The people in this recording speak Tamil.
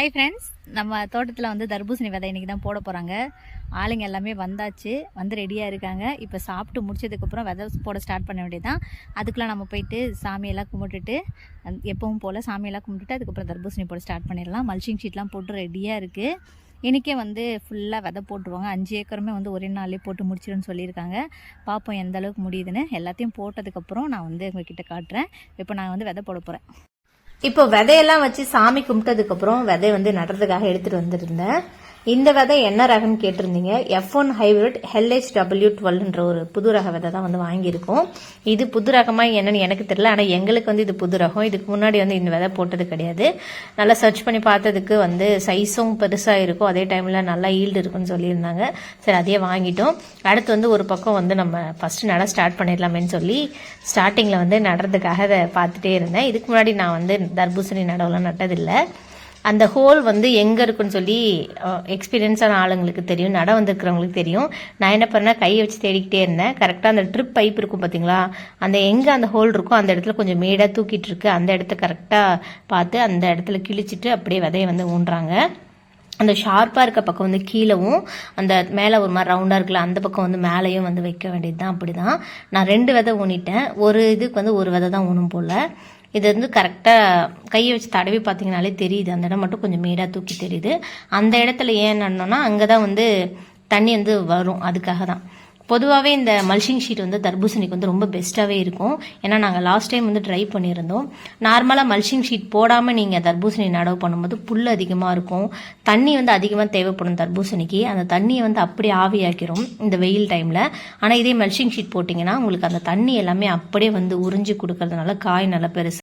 ஹாய் ஃப்ரெண்ட்ஸ் நம்ம தோட்டத்தில் வந்து தர்பூசணி விதை இன்றைக்கி தான் போட போகிறாங்க ஆளுங்க எல்லாமே வந்தாச்சு. வந்து ரெடியாக இருக்காங்க. இப்போ சாப்பிட்டு முடிச்சதுக்கப்புறம் விதை போட ஸ்டார்ட் பண்ண வேண்டியதுதான். அதுக்குள்ளே நம்ம போயிட்டு சாமியெல்லாம் கும்பிட்டுட்டு எப்பவும் போல் சாமியெல்லாம் கும்பிட்டுட்டு அதுக்கப்புறம் தர்பூசணி போட ஸ்டார்ட் பண்ணிடலாம். மல்ச்சிங் ஷீட்லாம் போட்டு ரெடியாக இருக்குது இன்றைக்கே வந்து ஃபுல்லாக விதை போட்டுருவாங்க. அஞ்சு ஏக்கருமே வந்து ஒரே நாள்லேயே போட்டு முடிச்சிடும்னு சொல்லியிருக்காங்க. பார்ப்போம் எந்த அளவுக்கு முடியுதுன்னு. எல்லாத்தையும் போட்டதுக்கப்புறம் நான் வந்து உங்ககிட்ட காட்டுறேன். இப்போ நான் வந்து விதை போட போகிறேன் இப்போ விதையெல்லாம் வச்சு சாமி கும்பிட்டதுக்கு அப்புறம் விதை வந்து நடுறதுக்காக எடுத்துட்டு வந்துருந்தேன் இந்த விதை என்ன ரகம்னு கேட்டிருந்தீங்க? எஃப் ஒன் ஹைபிரிட் ஹெல்ஹெச் டபிள்யூ டுவெல்ன்ற ஒரு புது ரக விதை தான் வந்து வாங்கியிருக்கோம். இது புது ரகமாக என்னன்னு எனக்கு தெரியல. ஆனால் எங்களுக்கு வந்து இது புது ரகம். இதுக்கு முன்னாடி வந்து இந்த விதை போட்டது கிடையாது. நல்லா சர்ச் பண்ணி பார்த்ததுக்கு வந்து சைஸும் பெருசாக இருக்கும். அதே டைமில் நல்லா ஈல்டு இருக்குன்னு சொல்லியிருந்தாங்க. சரி அதையே வாங்கிட்டோம். அடுத்து வந்து ஒரு பக்கம் வந்து நம்ம ஃபஸ்ட்டு நட ஸ்டார்ட் பண்ணிடலாமேன்னு சொல்லி ஸ்டார்டிங்கில் வந்து நடுறதுக்காக அதை பார்த்துட்டே இருந்தேன். இதுக்கு முன்னாடி நான் வந்து தர்பூசணி நடவுலாம் நட்டதில்லை. அந்த ஹோல் வந்து எங்கே இருக்குன்னு சொல்லி எக்ஸ்பீரியன்ஸான ஆளுங்களுக்கு தெரியும் நட வந்திருக்கிறவங்களுக்கு தெரியும். நான் என்ன பண்ணேன் கையை வச்சு தேடிக்கிட்டே இருந்தேன். கரெக்டாக அந்த ட்ரிப் பைப் இருக்கும் பார்த்தீங்களா அந்த எங்கே அந்த ஹோல் இருக்கோ அந்த இடத்துல கொஞ்சம் மேடாக தூக்கிட்டு இருக்கு. அந்த இடத்த கரெக்டாக பார்த்து அந்த இடத்துல கிழிச்சிட்டு அப்படியே விதையை வந்து ஊன்றாங்க. அந்த ஷார்ப்பாக இருக்க பக்கம் வந்து கீழவும் அந்த மேலே ஒரு மாதிரி ரவுண்டாக இருக்குல்ல அந்த பக்கம் வந்து மேலேயும் வந்து வைக்க வேண்டியது தான் அப்படி தான் நான் ரெண்டு விதை ஊனிட்டேன். ஒரு இதுக்கு வந்து ஒரு விதை தான் ஊனும் போல். இது வந்து கரெக்டாக கையை வச்சு தடவி பார்த்தீங்கனாலே தெரியுது. அந்த இடம் மட்டும் கொஞ்சம் மேடாக தூக்கி தெரியுது. அந்த இடத்துல ஏன் நடனோன்னா அங்கே தான் வந்து தண்ணி வந்து வரும். அதுக்காக தான். பொதுவாகவே இந்த மல்ஷிங் ஷீட் வந்து தர்பூசணிக்கு வந்து ரொம்ப பெஸ்ட்டாகவே இருக்கும். ஏன்னா நாங்கள் லாஸ்ட் டைம் வந்து ட்ரை பண்ணியிருந்தோம். நார்மலாக மல்ஷிங் ஷீட் போடாமல் நீங்கள் தர்பூசணி நடவு பண்ணும்போது புல் அதிகமாக இருக்கும். தண்ணி வந்து அதிகமாக தேவைப்படும் தர்பூசணிக்கு. அந்த தண்ணியை வந்து அப்படியே ஆவியாக்கிறோம் இந்த வெயில் டைமில் ஆனால் இதே மல்ஷிங் ஷீட் போட்டிங்கன்னா உங்களுக்கு அந்த தண்ணி எல்லாமே அப்படியே வந்து உறிஞ்சி கொடுக்கறதுனால காய் நல்லா பெருசு